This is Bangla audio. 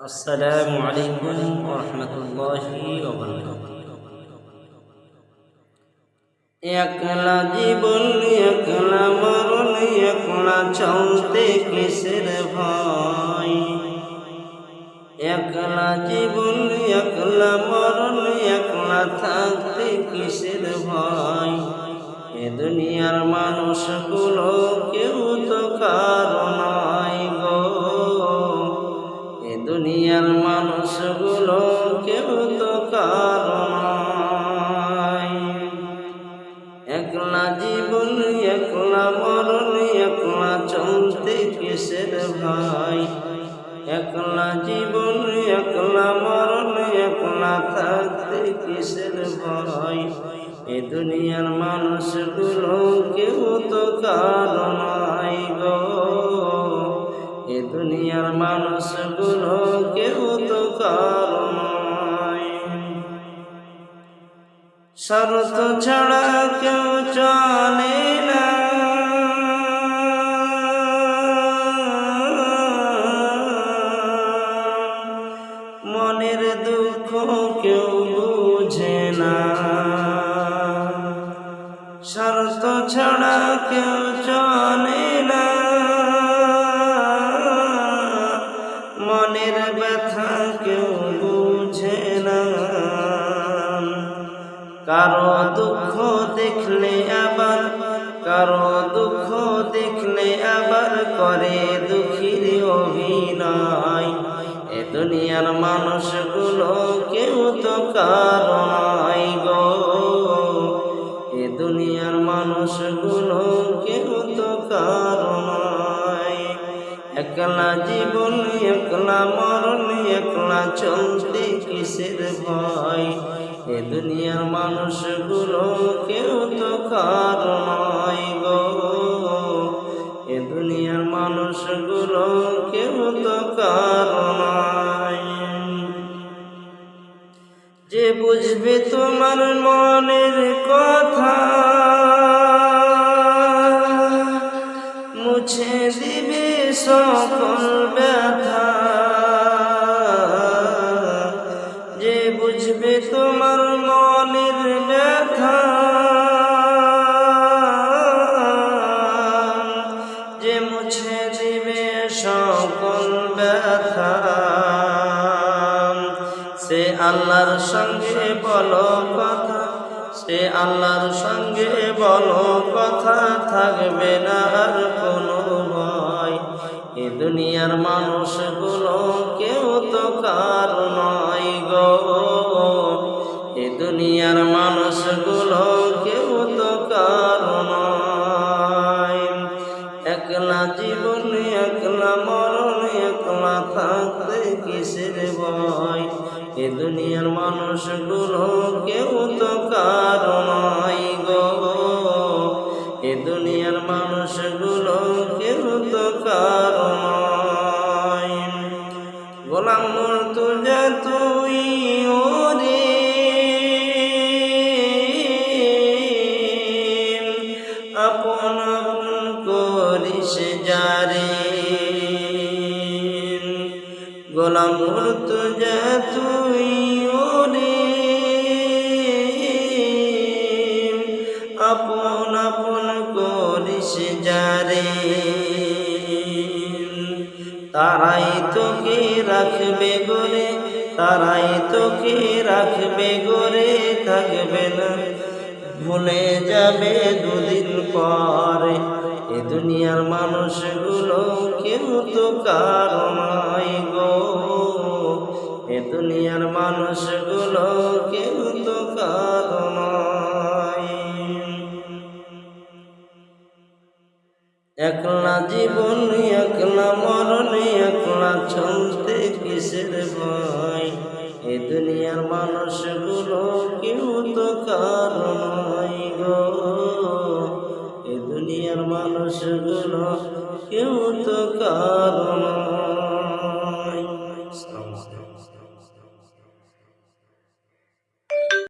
আসসালামু আলাইকুম রহমতুল্লাহি একলা জীবন, একলা মরণ, একলা চলতে কিসের ভয়? একলা জীবন, একলা মরণ, একলা থাকতে কিসের ভয়? এ দুনিয়ার মানুষগুলো কেউ একলা জীবন, একলা মরণ, একলা থাকতে কিসের ভয়? এ দুনিয়ার মানুষগুলো কেউ তো কারও নাই গো। এ দুনিয়ার মানুষগুলো কেউ তো কারও নয় শরত ছাড়া কেউ চলে না মনের ব্যথা কেউ বুঝে না। কারও দুঃখ দেখলে আবার, কারও দুঃখ দেখলে আবার করে দুঃখীর অভিনয়। এ দুনিয়ার মানুষগুলো কেউ তো কারও নয় গো। এ দুনিয়ার মানুষগুলো কেউ তো কারও একলা জীবন, একলা মরণ, একলা চলতে কিসের ভয়? এ দুনিয়ার মানুষগুলো কেউ তো কারও নয় গো। এ দুনিয়ার মানুষগুলো কেউ তো কারও নয়। যে বুঝবে তোমার মনের কথা, মুছে সকল ব্যথা। যে বুঝবে তোমার মনের ব্যথা। যে মুছে দিবে সকল ব্যথা। সে আল্লাহর সঙ্গে বলো কথা, সে আল্লাহর সঙ্গে বলো কথা, থাকবে না আর কোনো দুনিয়ার মানুষগুলো কেউ তো কার নয় গো। এ দুনিয়ার মানুষগুলো কেউ তো কার একলা জীবন, একলা মরণ, একলা থাকতে কিসের ভয়? এ দুনিয়ার মানুষগুলো কেউ তো কারও আপন আপন তারাই তোকে রাখবে গোরে তারাই তোকে রাখবে গোরে থাকবে না। ভুলে যাবে দুদিন পরে এ দুনিয়ার মানুষগুলো, কেউ তো কারও এ দুনিয়ার মানুষগুলো কিন্তু কারও একলা জীবন, একলা মরণ, একলা চলতে কিসের ভয়? এ দুনিয়ার মানুষগুলো কেউ তো কারণ গো। এ দুনিয়ার মানুষগুলো কেউ তো কারণ